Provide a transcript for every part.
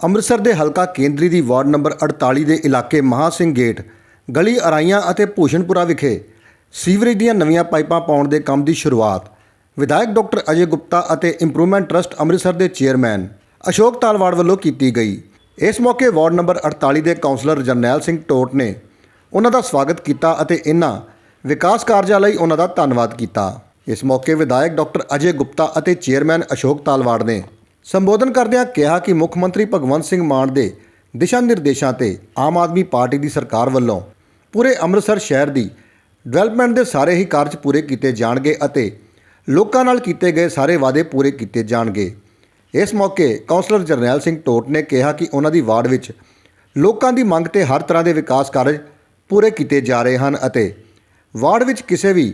ਅੰਮ੍ਰਿਤਸਰ ਦੇ ਹਲਕਾ ਕੇਂਦਰੀ ਦੀ ਵਾਰਡ ਨੰਬਰ 48 ਦੇ ਇਲਾਕੇ ਮਹਾ ਸਿੰਘ ਗੇਟ, ਗਲੀ ਅਰਾਈਆਂ ਅਤੇ ਭੂਸ਼ਣਪੁਰਾ ਵਿਖੇ ਸੀਵਰੇਜ ਦੀਆਂ ਨਵੀਆਂ ਪਾਈਪਾਂ ਪਾਉਣ ਦੇ ਕੰਮ ਦੀ ਸ਼ੁਰੂਆਤ। ਵਿਧਾਇਕ ਡਾਕਟਰ ਅਜੇ ਗੁਪਤਾ ਅਤੇ ਇੰਪਰੂਵਮੈਂਟ ਟਰਸਟ ਅੰਮ੍ਰਿਤਸਰ ਦੇ ਚੇਅਰਮੈਨ ਅਸ਼ੋਕ ਤਾਲਵਾੜ ਵੱਲੋਂ ਕੀਤੀ ਗਈ। ਇਸ ਮੌਕੇ ਵਾਰਡ ਨੰਬਰ 48 ਦੇ ਕਾਉਂਸਲਰ ਜਰਨੈਲ ਸਿੰਘ ਟੋਟ ਨੇ ਉਹਨਾਂ ਦਾ ਸਵਾਗਤ ਕੀਤਾ ਅਤੇ ਇਹਨਾਂ ਵਿਕਾਸ ਕਾਰਜਾਂ ਲਈ ਉਹਨਾਂ ਦਾ ਧੰਨਵਾਦ ਕੀਤਾ। ਇਸ ਮੌਕੇ ਵਿਧਾਇਕ ਡਾਕਟਰ ਅਜੇ ਗੁਪਤਾ ਅਤੇ ਚੇਅਰਮੈਨ ਅਸ਼ੋਕ ਤਾਲਵਾੜ ਨੇ ਸੰਬੋਧਨ ਕਰਦਿਆਂ ਕਿਹਾ ਕਿ ਮੁੱਖ ਮੰਤਰੀ ਭਗਵੰਤ ਸਿੰਘ ਮਾਨ ਦੇ ਦਿਸ਼ਾ ਨਿਰਦੇਸ਼ਾਂ ਤੇ ਆਮ ਆਦਮੀ ਪਾਰਟੀ ਦੀ ਸਰਕਾਰ ਵੱਲੋਂ ਪੂਰੇ ਅੰਮ੍ਰਿਤਸਰ ਸ਼ਹਿਰ ਦੀ ਡਿਵੈਲਪਮੈਂਟ ਦੇ ਸਾਰੇ ਹੀ ਕਾਰਜ ਪੂਰੇ ਕੀਤੇ ਜਾਣਗੇ ਅਤੇ ਲੋਕਾਂ ਨਾਲ ਕੀਤੇ ਗਏ ਸਾਰੇ ਵਾਅਦੇ ਪੂਰੇ ਕੀਤੇ ਜਾਣਗੇ। ਇਸ ਮੌਕੇ ਕੌਂਸਲਰ ਜਰਨੈਲ ਸਿੰਘ ਟੋਟ ਨੇ ਕਿਹਾ ਕਿ ਉਹਨਾਂ ਦੀ ਵਾਰਡ ਵਿੱਚ ਲੋਕਾਂ ਦੀ ਮੰਗ ਤੇ ਹਰ ਤਰ੍ਹਾਂ ਦੇ ਵਿਕਾਸ ਕਾਰਜ ਪੂਰੇ ਕੀਤੇ ਜਾ ਰਹੇ ਹਨ ਅਤੇ ਵਾਰਡ ਵਿੱਚ ਕਿਸੇ ਵੀ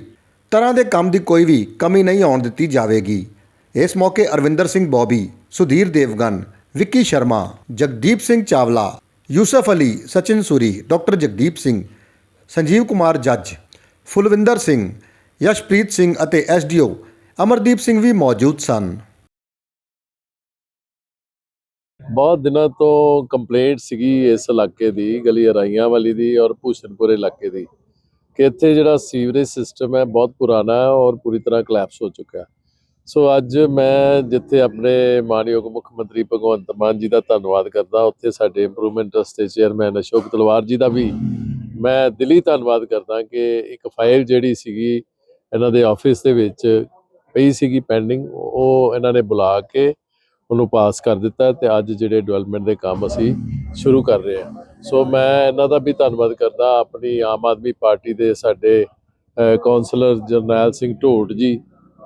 ਤਰ੍ਹਾਂ ਦੇ ਕੰਮ ਦੀ ਕੋਈ ਵੀ ਕਮੀ ਨਹੀਂ ਆਉਣ ਦਿੱਤੀ ਜਾਵੇਗੀ। ਇਸ ਮੌਕੇ ਅਰਵਿੰਦਰ ਸਿੰਘ ਬੌਬੀ, ਸੁਧੀਰ ਦੇਵਗਨ, ਵਿੱਕੀ ਸ਼ਰਮਾ, ਜਗਦੀਪ ਸਿੰਘ ਚਾਵਲਾ, ਯੂਸਫ ਅਲੀ, ਸਚਿਨ ਸੂਰੀ, ਡਾਕਟਰ ਜਗਦੀਪ ਸਿੰਘ, ਸੰਜੀਵ ਕੁਮਾਰ ਜੱਜ, ਫੁਲਵਿੰਦਰ ਸਿੰਘ, ਯਸ਼ਪ੍ਰੀਤ ਸਿੰਘ ਅਤੇ ਐਸਡੀਓ ਅਮਰਦੀਪ ਸਿੰਘ ਵੀ ਮੌਜੂਦ ਸਨ। ਬਹੁਤ ਦਿਨਾਂ ਤੋਂ ਕੰਪਲੇਂਟ ਸੀਗੀ ਇਸ ਇਲਾਕੇ ਦੀ, ਗਲੀ ਅਰਾਈਆਂ ਵਾਲੀ ਦੀ ਔਰ ਭੂਸ਼ਣਪੁਰ ਇਲਾਕੇ ਦੀ, ਕਿ ਇੱਥੇ ਜਿਹੜਾ ਸੀਵਰੇਜ ਸਿਸਟਮ ਹੈ ਬਹੁਤ ਪੁਰਾਣਾ ਹੈ ਔਰ ਪੂਰੀ ਤਰ੍ਹਾਂ ਕਲੈਪਸ ਹੋ ਚੁੱਕਾ ਹੈ ਸੋ ਅੱਜ ਮੈਂ ਜਿੱਥੇ ਆਪਣੇ ਮਾਨਯੋਗ ਮੁੱਖ ਮੰਤਰੀ ਭਗਵੰਤ ਮਾਨ ਜੀ ਦਾ ਧੰਨਵਾਦ ਕਰਦਾ ਉੱਥੇ ਸਾਡੇ ਇੰਪਰੂਵਮੈਂਟ ਟਰਸਟ ਦੇ ਚੇਅਰਮੈਨ ਅਸ਼ੋਕ ਤਲਵਾਰ ਜੀ ਦਾ ਵੀ ਮੈਂ ਦਿਲੀ ਧੰਨਵਾਦ ਕਰਦਾ ਕਿ ਇੱਕ ਫਾਈਲ ਜਿਹੜੀ ਸੀਗੀ ਇਹਨਾਂ ਦੇ ਆਫਿਸ ਦੇ ਵਿੱਚ ਪਈ ਸੀਗੀ ਪੈਂਡਿੰਗ ਉਹ ਇਹਨਾਂ ਨੇ ਬੁਲਾ ਕੇ ਉਹਨੂੰ ਪਾਸ ਕਰ ਦਿੱਤਾ ਤੇ ਅੱਜ ਜਿਹੜੇ ਡਿਵੈਲਪਮੈਂਟ ਦੇ ਕੰਮ ਅਸੀਂ ਸ਼ੁਰੂ ਕਰ ਰਹੇ ਹਾਂ। ਸੋ ਮੈਂ ਇਹਨਾਂ ਦਾ ਵੀ ਧੰਨਵਾਦ ਕਰਦਾ ਆਪਣੀ ਆਮ ਆਦਮੀ ਪਾਰਟੀ ਦੇ ਸਾਡੇ ਅਹ, ਕੌਂਸਲਰ ਜਰਨੈਲ ਸਿੰਘ ਢੋਟ ਜੀ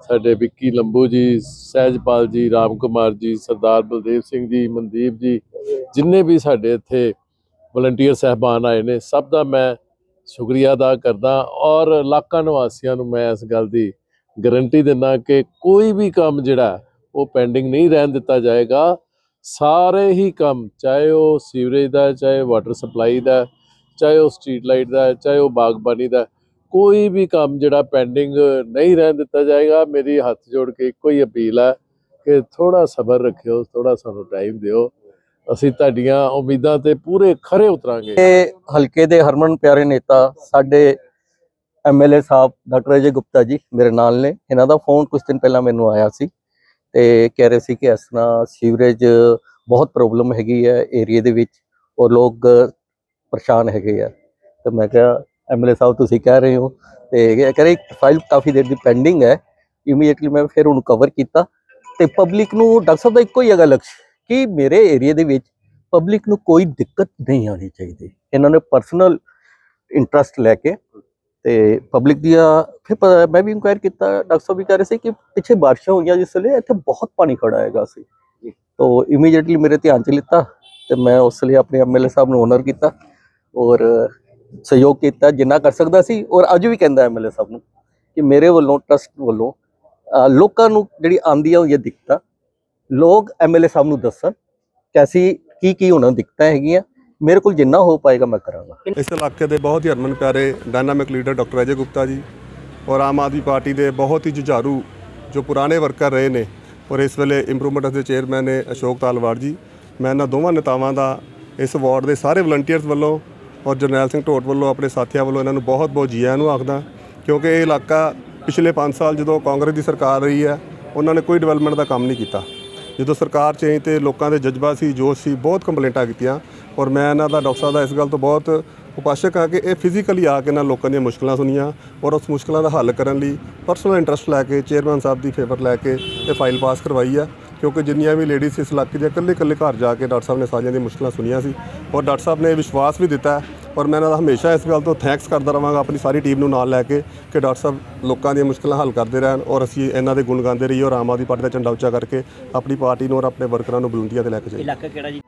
ਸਾਡੇ ਵਿੱਕੀ ਲੰਬੂ ਜੀ, ਸਹਿਜਪਾਲ ਜੀ, ਰਾਮ ਕੁਮਾਰ ਜੀ, ਸਰਦਾਰ ਬਲਦੇਵ ਸਿੰਘ ਜੀ, ਮਨਦੀਪ ਜੀ, ਜਿੰਨੇ ਵੀ ਸਾਡੇ ਇੱਥੇ ਵਲੰਟੀਅਰ ਸਹਿਬਾਨ ਆਏ ਨੇ, ਸਭ ਦਾ ਮੈਂ ਸ਼ੁਕਰੀਆ ਅਦਾ ਕਰਦਾ ਔਰ ਇਲਾਕਾ ਨਿਵਾਸੀਆਂ ਨੂੰ ਮੈਂ ਇਸ ਗੱਲ ਦੀ ਗਾਰੰਟੀ ਦਿੰਦਾ ਕਿ ਕੋਈ ਵੀ ਕੰਮ ਜਿਹੜਾ ਉਹ ਪੈਂਡਿੰਗ ਨਹੀਂ ਰਹਿਣ ਦਿੱਤਾ ਜਾਏਗਾ। ਸਾਰੇ ਹੀ ਕੰਮ, ਚਾਹੇ ਉਹ ਸੀਵਰੇਜ ਦਾ ਚਾਹੇ ਵਾਟਰ ਸਪਲਾਈ ਦਾ ਚਾਹੇ ਉਹ ਸਟਰੀਟ ਲਾਈਟ ਦਾ ਚਾਹੇ ਉਹ ਬਾਗਬਾਨੀ ਦਾ ਕੋਈ ਵੀ ਕੰਮ ਜਿਹੜਾ ਪੈਂਡਿੰਗ ਨਹੀਂ ਰਹਿਣ ਦਿੱਤਾ ਜਾਏਗਾ, ਮੇਰੀ ਹੱਥ ਜੋੜ ਕੇ ਇੱਕੋ ਹੀ ਅਪੀਲ ਹੈ ਕਿ ਥੋੜਾ ਸਬਰ ਰੱਖਿਓ ਥੋੜਾ ਸਾਨੂੰ ਟਾਈਮ ਦਿਓ। ਅਸੀਂ ਤੁਹਾਡੀਆਂ ਉਮੀਦਾਂ ਤੇ ਪੂਰੇ ਖਰੇ ਉਤਰਾਂਗੇ। ਇਹ ਹਲਕੇ ਦੇ ਹਰਮਨ ਪਿਆਰੇ ਨੇਤਾ, ਸਾਡੇ ਐਮਐਲਏ ਸਾਹਿਬ ਡਾਕਟਰ ਅਜੇ ਗੁਪਤਾ ਜੀ ਮੇਰੇ ਨਾਲ ਨੇ। ਇਹਨਾਂ ਦਾ ਫੋਨ ਕੁਝ ਦਿਨ ਪਹਿਲਾਂ ਮੈਨੂੰ ਆਇਆ ਸੀ ਤੇ ਕਹਿ ਰਹੇ ਸੀ ਕਿ ਇਸ ਤਰ੍ਹਾਂ ਸੀਵਰੇਜ ਬਹੁਤ ਪ੍ਰੋਬਲਮ ਹੈਗੀ ਹੈ ਏਰੀਆ ਦੇ ਵਿੱਚ ਔਰ ਲੋਕ ਪਰੇਸ਼ਾਨ ਹੈਗੇ ਆ। ਤੇ ਮੈਂ ਕਿਹਾ ਐਮਐਲਏ ਸਾਹਿਬ ਤੁਸੀਂ ਕਹਿ ਰਹੇ ਹੋ ਤੇ ਰਹੇ ਫਾਈਲ ਕਾਫੀ ਦੇਰ ਦੀ ਪੈਂਡਿੰਗ ਹੈ। ਇਮੀਡੀਏਟਲੀ ਮੈਂ ਫਿਰ ਉਹਨੂੰ ਕਵਰ ਕੀਤਾ ਤੇ ਪਬਲਿਕ ਨੂੰ ਡਾਕਟਰ ਸਾਹਿਬ ਦਾ ਇੱਕੋ ਹੀ ਹੈਗਾ ਲਕਸ਼ ਕਿ ਮੇਰੇ ਏਰੀਆ ਦੇ ਵਿੱਚ ਪਬਲਿਕ ਨੂੰ ਕੋਈ ਦਿੱਕਤ ਨਹੀਂ ਆਣੀ ਚਾਹੀਦੀ। ਇਹਨਾਂ ਨੇ ਪਰਸਨਲ ਇੰਟਰਸਟ ਲੈ ਕੇ ਤੇ ਪਬਲਿਕ ਦੀਆਂ ਫਿਰ ਮੈਂ ਵੀ ਇਨਕੁਆਇਰ ਕੀਤਾ ਡਾਕਟਰ ਸਾਹਿਬ ਵੀ ਕਹਿ ਰਹੇ ਸੀ ਕਿ ਪਿੱਛੇ ਬਾਰਿਸ਼ਾਂ ਹੋਈਆਂ ਜਿਸ ਵੇਲੇ ਇੱਥੇ ਬਹੁਤ ਪਾਣੀ ਖੜਾ ਹੈਗਾ ਸੀ। ਤੋ ਇਮੀਡੀਏਟਲੀ ਮੇਰੇ ਧਿਆਨ ਚ ਲਿੱਤਾ ਤੇ ਮੈਂ ਉਸ ਲਈ ਆਪਣੇ ਐਮਐਲਏ ਸਾਹਿਬ ਨੂੰ ਓਨਰ ਕੀਤਾ ਔਰ ਸਹਿਯੋਗ ਕੀਤਾ, ਜਿੰਨਾ ਕਰ ਸਕਦਾ ਸੀ, ਔਰ ਅੱਜ ਵੀ ਕਹਿੰਦਾ ਐਮਐਲਏ ਸਾਹਿਬ ਨੂੰ ਕਿ ਮੇਰੇ ਵੱਲੋਂ ਟਰਸਟ ਵੱਲੋਂ ਲੋਕਾਂ ਨੂੰ ਜਿਹੜੀ ਆਉਂਦੀ ਆ ਉਹ ਇਹ ਦਿੱਕਤਾਂ। ਲੋਕ ਐਮਐਲਏ ਸਾਹਿਬ ਨੂੰ ਦੱਸਣ ਕਿ ਅਸੀਂ ਕੀ ਕੀ ਉਹਨਾਂ ਨੂੰ ਦਿੱਕਤਾਂ ਹੈਗੀਆਂ। ਮੇਰੇ ਕੋਲ ਜਿੰਨਾ ਹੋ ਪਾਏਗਾ ਮੈਂ ਕਰਾਂਗਾ। ਇਸ ਇਲਾਕੇ ਦੇ ਬਹੁਤ ਹੀ ਹਰਮਨ ਪਿਆਰੇ dynamic leader doctor Ajay Gupta ji ਔਰ ਆਮ ਆਦਮੀ ਪਾਰਟੀ ਦੇ ਬਹੁਤ ਹੀ ਜੁਝਾਰੂ ਜੋ ਪੁਰਾਣੇ ਵਰਕਰ ਰਹੇ ਨੇ ਔਰ ਇਸ ਵੇਲੇ ਇੰਪਰੂਵਮੈਂਟ ਦੇ ਚੇਅਰਮੈਨ ਨੇ ਅਸ਼ੋਕ ਤਾਲਵਾੜ ਜੀ। ਮੈਂ ਇਹਨਾਂ ਦੋਵਾਂ ਨੇਤਾਵਾਂ ਦਾ ਇਸ ਵਾਰਡ ਦੇ ਸਾਰੇ ਵਲੰਟੀਅਰਸ ਵੱਲੋਂ ਔਰ ਜਰਨੈਲ ਸਿੰਘ ਢੋਟ ਵੱਲੋਂ ਆਪਣੇ ਸਾਥੀਆਂ ਵੱਲੋਂ ਇਹਨਾਂ ਨੂੰ ਬਹੁਤ ਬਹੁਤ ਜੀ ਆਇਆਂ ਨੂੰ ਆਖਦਾ ਕਿਉਂਕਿ ਇਹ ਇਲਾਕਾ ਪਿਛਲੇ 5 ਸਾਲ ਜਦੋਂ ਕਾਂਗਰਸ ਦੀ ਸਰਕਾਰ ਰਹੀ ਹੈ, ਉਹਨਾਂ ਨੇ ਕੋਈ ਡਿਵੈਲਪਮੈਂਟ ਦਾ ਕੰਮ ਨਹੀਂ ਕੀਤਾ। ਜਦੋਂ ਸਰਕਾਰ ਚੇਂਜ ਤੇ ਲੋਕਾਂ ਦੇ ਜਜ਼ਬਾ ਸੀ, ਜੋਸ਼ ਸੀ, ਬਹੁਤ ਕੰਪਲੇਂਟਾਂ ਕੀਤੀਆਂ ਔਰ ਮੈਂ ਇਹਨਾਂ ਦਾ ਡਾਕਟਰ ਸਾਹਿਬ ਦਾ ਇਸ ਗੱਲ ਤੋਂ ਬਹੁਤ ਉਪਾਸ਼ਕ ਹਾਂ ਕਿ ਇਹ ਫਿਜ਼ੀਕਲੀ ਆ ਕੇ ਇਹਨਾਂ ਲੋਕਾਂ ਦੀਆਂ ਮੁਸ਼ਕਲਾਂ ਸੁਣੀਆਂ ਔਰ ਉਸ ਮੁਸ਼ਕਲਾਂ ਦਾ ਹੱਲ ਕਰਨ ਲਈ ਪਰਸਨਲ ਇੰਟਰਸਟ ਲੈ ਕੇ ਚੇਅਰਮੈਨ ਸਾਹਿਬ ਦੀ ਫੇਵਰ ਲੈ ਕੇ ਇਹ ਫਾਈਲ ਪਾਸ ਕਰਵਾਈ ਆ ਕਿਉਂਕਿ ਜਿੰਨੀਆਂ ਵੀ ਲੇਡੀਜ਼ ਇਸ ਇਲਾਕੇ ਦੀਆਂ ਇਕੱਲੇ ਇਕੱਲੇ ਘਰ ਜਾ ਕੇ ਡਾਕਟਰ ਸਾਹਿਬ ਨੇ ਸਾਰੀਆਂ ਦੀਆਂ ਮੁਸ਼ਕਲਾਂ ਸੁਣੀਆਂ ਸੀ ਔਰ ਡਾਕਟਰ ਸਾਹਿਬ ਨੇ ਵਿਸ਼ਵਾਸ ਵੀ ਦਿੱਤਾ ਔਰ ਮੈਂ ਇਹਨਾਂ ਦਾ ਹਮੇਸ਼ਾ ਇਸ ਗੱਲ ਤੋਂ ਥੈਂਕਸ ਕਰਦਾ ਰਵਾਂਗਾ ਆਪਣੀ ਸਾਰੀ ਟੀਮ ਨੂੰ ਨਾਲ ਲੈ ਕੇ ਕਿ ਡਾਕਟਰ ਸਾਹਿਬ ਲੋਕਾਂ ਦੀਆਂ ਮੁਸ਼ਕਲਾਂ ਹੱਲ ਕਰਦੇ ਰਹਿਣ ਔਰ ਅਸੀਂ ਇਹਨਾਂ ਦੇ ਗੁਣ ਗਾਉਂਦੇ ਰਹੀਏ ਔਰ ਆਮ ਆਦਮੀ ਪਾਰਟੀ ਦਾ ਝੰਡਾ ਉੱਚਾ ਕਰਕੇ ਆਪਣੀ ਪਾਰਟੀ ਨੂੰ ਔਰ ਆਪਣੇ ਵਰਕਰਾਂ ਨੂੰ ਬੁਲੰਦੀਆਂ ਤੇ ਲੈ ਕੇ ਜਾਈਏ। ਇਲਾਕਾ ਕਿਹੜਾ ਜੀ?